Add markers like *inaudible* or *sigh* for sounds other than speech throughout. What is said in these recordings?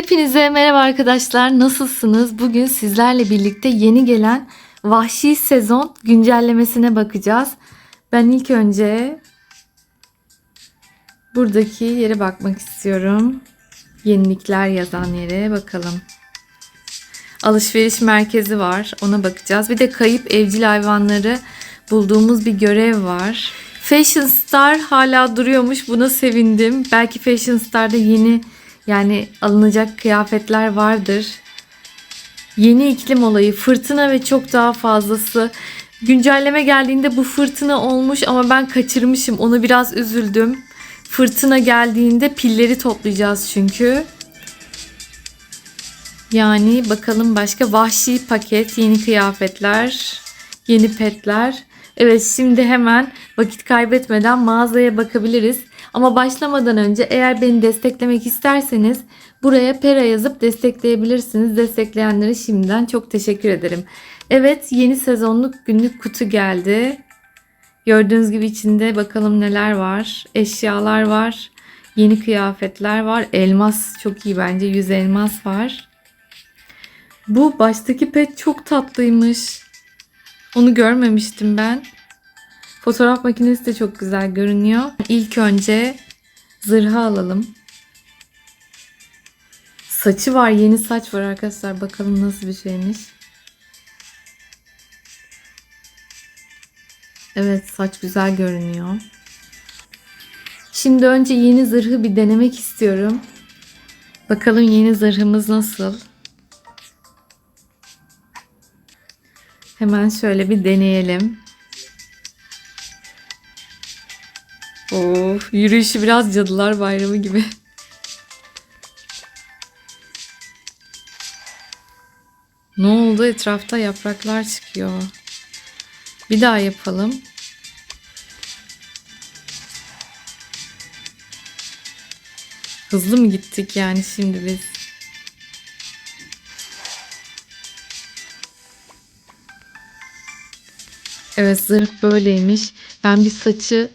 Hepinize merhaba arkadaşlar. Nasılsınız? Bugün sizlerle birlikte yeni gelen Vahşi sezon güncellemesine bakacağız. Ben ilk önce buradaki yere bakmak istiyorum. Yenilikler yazan yere bakalım. Alışveriş merkezi var. Ona bakacağız. Bir de kayıp evcil hayvanları bulduğumuz bir görev var. Fashion Star hala duruyormuş. Buna sevindim. Belki Fashion Star'da yeni yani alınacak kıyafetler vardır. Yeni iklim olayı, fırtına ve çok daha fazlası. Güncelleme geldiğinde bu fırtına olmuş ama ben kaçırmışım. Onu biraz üzüldüm. Fırtına geldiğinde pilleri toplayacağız çünkü. Yani bakalım başka vahşi paket, yeni kıyafetler, yeni petler. Evet şimdi hemen vakit kaybetmeden mağazaya bakabiliriz. Ama başlamadan önce eğer beni desteklemek isterseniz buraya Pera yazıp destekleyebilirsiniz. Destekleyenlere şimdiden çok teşekkür ederim. Evet yeni sezonluk günlük kutu geldi. Gördüğünüz gibi içinde bakalım neler var. Eşyalar var. Yeni kıyafetler var. Elmas çok iyi bence. 100 elmas var. Bu baştaki pet çok tatlıymış. Onu görmemiştim ben. Fotoğraf makinesi de çok güzel görünüyor. İlk önce zırhı alalım. Saçı var, yeni saç var arkadaşlar. Bakalım nasıl bir şeymiş. Evet, saç güzel görünüyor. Şimdi önce yeni zırhı bir denemek istiyorum. Bakalım yeni zırhımız nasıl? Hemen şöyle bir deneyelim. Of, yürüyüşü biraz cadılar bayramı gibi. Ne oldu? Etrafta yapraklar çıkıyor. Bir daha yapalım. Hızlı mı gittik yani şimdi biz? Evet zırh böyleymiş. Ben bir saçı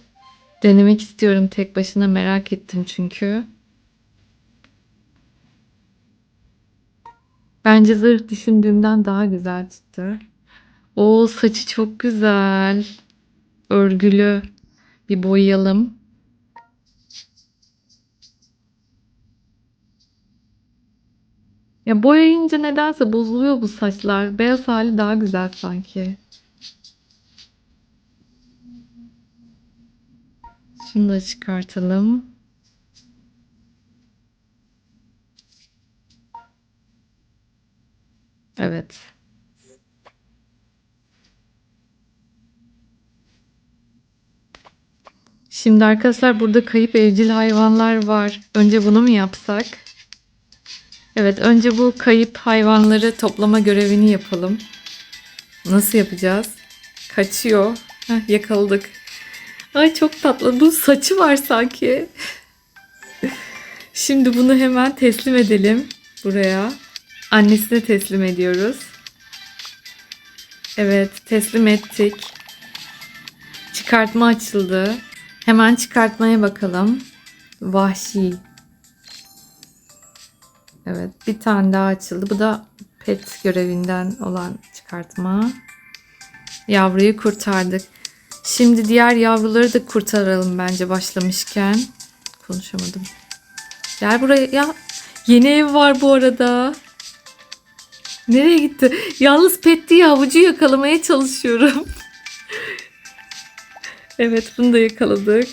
denemek istiyorum tek başına merak ettim çünkü. Bence zırh düşündüğümden daha güzel çıktı. O saçı çok güzel. Örgülü. Bir boyayalım. Ya boyayınca nedense bozuluyor bu saçlar. Beyaz hali daha güzel sanki. Şunu da çıkartalım. Evet. Şimdi arkadaşlar burada kayıp evcil hayvanlar var. Önce bunu mu yapsak? Evet, önce bu kayıp hayvanları toplama görevini yapalım. Nasıl yapacağız? Kaçıyor. Heh, yakaladık. Ay çok tatlı. Bu saçı var sanki. Şimdi bunu hemen teslim edelim buraya. Annesine teslim ediyoruz. Evet, teslim ettik. Çıkartma açıldı. Hemen çıkartmaya bakalım. Vahşi. Evet, bir tane daha açıldı. Bu da pet görevinden olan çıkartma. Yavruyu kurtardık. Şimdi diğer yavruları da kurtaralım bence başlamışken. Konuşamadım. Gel buraya. Ya yeni ev var bu arada. Nereye gitti? Yalnız petli yavrucu yakalamaya çalışıyorum. *laughs* evet bunu da yakaladık.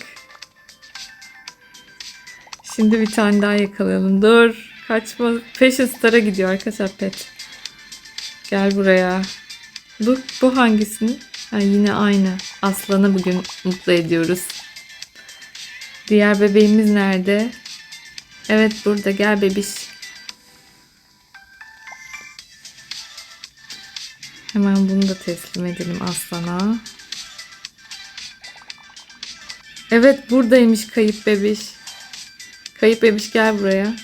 Şimdi bir tane daha yakalayalım. Dur. Kaçma. Fashion Star'a gidiyor arkadaşlar pet. Gel buraya. Bu, bu hangisinin? Ha, yine aynı. Aslanı bugün mutlu ediyoruz. Diğer bebeğimiz nerede? Evet burada gel bebiş. Hemen bunu da teslim edelim aslana. Evet buradaymış kayıp bebiş. Kayıp bebiş gel buraya.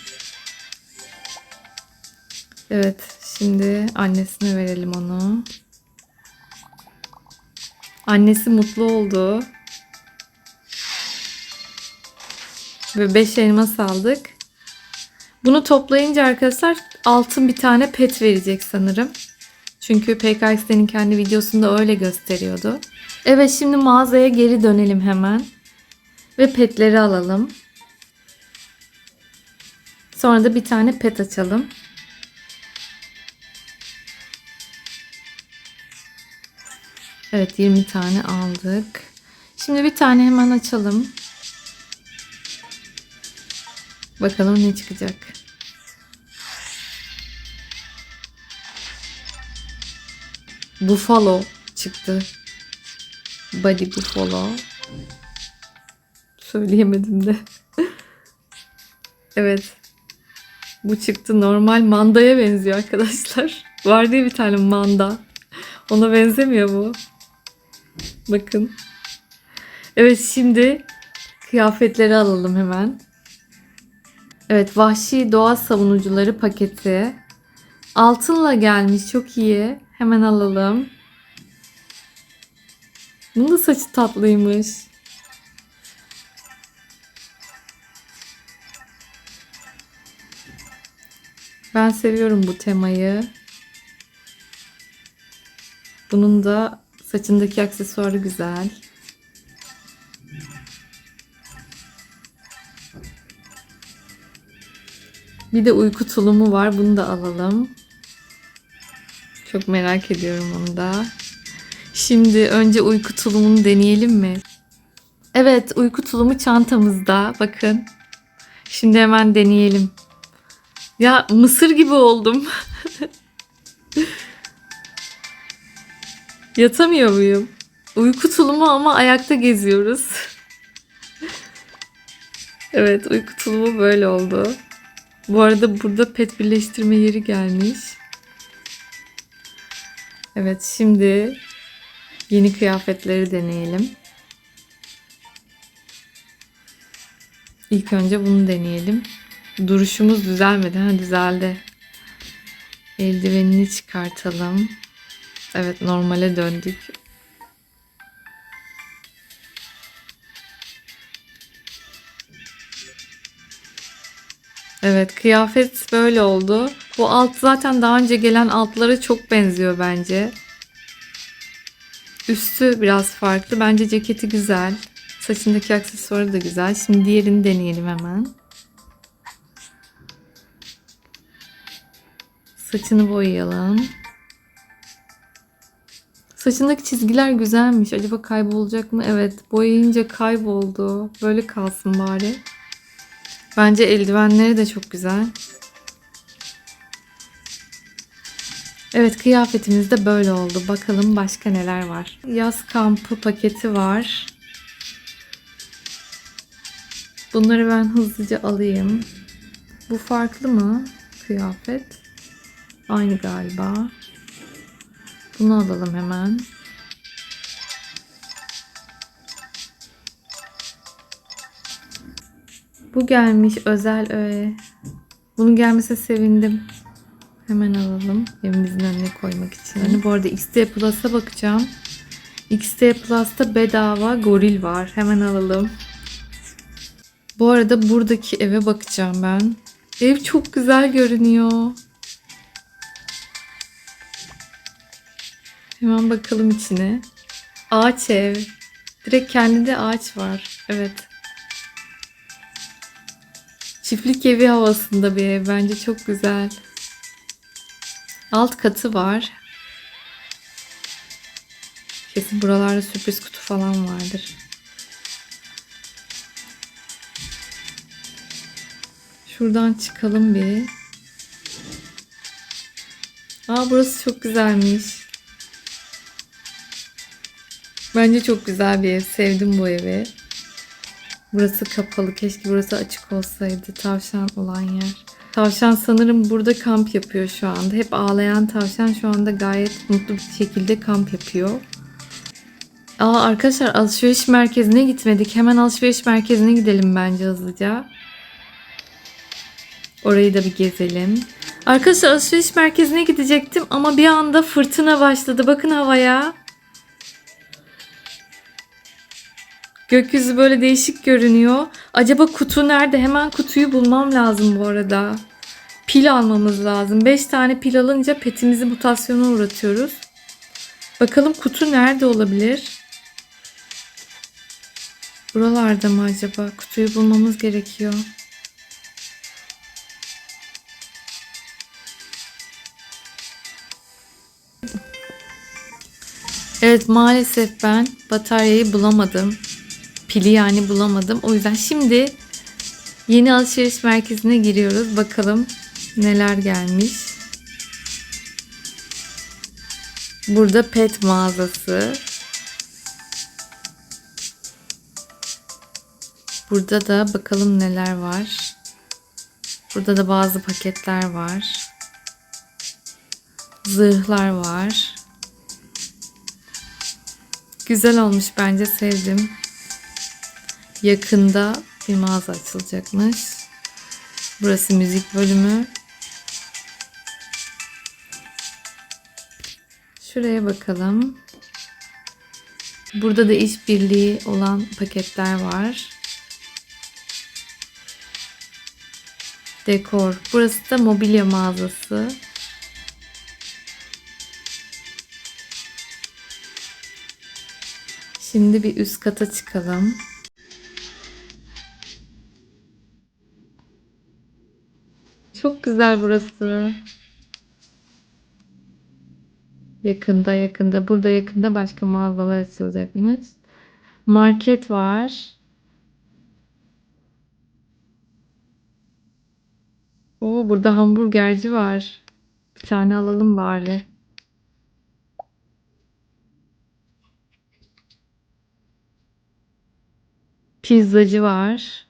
Evet şimdi annesine verelim onu. Annesi mutlu oldu. Ve 5 elmas aldık. Bunu toplayınca arkadaşlar altın bir tane pet verecek sanırım. Çünkü PKX'nin kendi videosunda öyle gösteriyordu. Evet şimdi mağazaya geri dönelim hemen. Ve petleri alalım. Sonra da bir tane pet açalım. Evet 20 tane aldık. Şimdi bir tane hemen açalım. Bakalım ne çıkacak. Buffalo çıktı. Body Buffalo. Söyleyemedim de. *laughs* evet. Bu çıktı normal mandaya benziyor arkadaşlar. *laughs* Var diye bir tane manda. Ona benzemiyor bu. Bakın. Evet şimdi kıyafetleri alalım hemen. Evet vahşi doğa savunucuları paketi. Altınla gelmiş çok iyi. Hemen alalım. Bunun da saçı tatlıymış. Ben seviyorum bu temayı. Bunun da saçındaki aksesuarı güzel. Bir de uyku tulumu var. Bunu da alalım. Çok merak ediyorum onu da. Şimdi önce uyku tulumunu deneyelim mi? Evet, uyku tulumu çantamızda. Bakın. Şimdi hemen deneyelim. Ya mısır gibi oldum. *laughs* Yatamıyor muyum? Uyku tulumu ama ayakta geziyoruz. *laughs* evet, uyku tulumu böyle oldu. Bu arada burada pet birleştirme yeri gelmiş. Evet, şimdi yeni kıyafetleri deneyelim. İlk önce bunu deneyelim. Duruşumuz düzelmedi. Ha düzeldi. Eldivenini çıkartalım. Evet normale döndük. Evet kıyafet böyle oldu. Bu alt zaten daha önce gelen altlara çok benziyor bence. Üstü biraz farklı. Bence ceketi güzel. Saçındaki aksesuarı da güzel. Şimdi diğerini deneyelim hemen. Saçını boyayalım. Saçındaki çizgiler güzelmiş. Acaba kaybolacak mı? Evet. Boyayınca kayboldu. Böyle kalsın bari. Bence eldivenleri de çok güzel. Evet kıyafetimiz de böyle oldu. Bakalım başka neler var. Yaz kampı paketi var. Bunları ben hızlıca alayım. Bu farklı mı? Kıyafet. Aynı galiba. Bunu alalım hemen. Bu gelmiş özel öğe. Bunun gelmesine sevindim. Hemen alalım. Evimizin önüne koymak için. Yani bu arada XD Plus'a bakacağım. XD Plus'ta bedava goril var. Hemen alalım. Bu arada buradaki eve bakacağım ben. Ev çok güzel görünüyor. Hemen bakalım içine. Ağaç ev. Direkt kendinde ağaç var. Evet. Çiftlik evi havasında bir ev. Bence çok güzel. Alt katı var. Kesin buralarda sürpriz kutu falan vardır. Şuradan çıkalım bir. Aa burası çok güzelmiş. Bence çok güzel bir ev. Sevdim bu evi. Burası kapalı. Keşke burası açık olsaydı. Tavşan olan yer. Tavşan sanırım burada kamp yapıyor şu anda. Hep ağlayan tavşan şu anda gayet mutlu bir şekilde kamp yapıyor. Aa arkadaşlar alışveriş merkezine gitmedik. Hemen alışveriş merkezine gidelim bence hızlıca. Orayı da bir gezelim. Arkadaşlar alışveriş merkezine gidecektim ama bir anda fırtına başladı. Bakın havaya. Gökyüzü böyle değişik görünüyor. Acaba kutu nerede? Hemen kutuyu bulmam lazım bu arada. Pil almamız lazım. 5 tane pil alınca petimizi mutasyona uğratıyoruz. Bakalım kutu nerede olabilir? Buralarda mı acaba? Kutuyu bulmamız gerekiyor. Evet maalesef ben bataryayı bulamadım. Pili yani bulamadım. O yüzden şimdi yeni alışveriş merkezine giriyoruz. Bakalım neler gelmiş. Burada pet mağazası. Burada da bakalım neler var. Burada da bazı paketler var. Zırhlar var. Güzel olmuş bence sevdim. Yakında bir mağaza açılacakmış. Burası müzik bölümü. Şuraya bakalım. Burada da işbirliği olan paketler var. Dekor. Burası da mobilya mağazası. Şimdi bir üst kata çıkalım. Çok güzel burası. Yakında yakında. Burada yakında başka mağazalar açılacakmış. Market var. Oo, burada hamburgerci var. Bir tane alalım bari. Pizzacı var.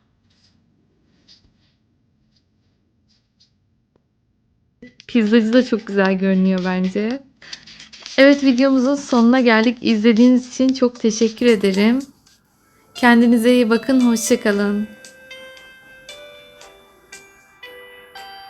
Pizzacı da çok güzel görünüyor bence. Evet videomuzun sonuna geldik. İzlediğiniz için çok teşekkür ederim. Kendinize iyi bakın. Hoşçakalın.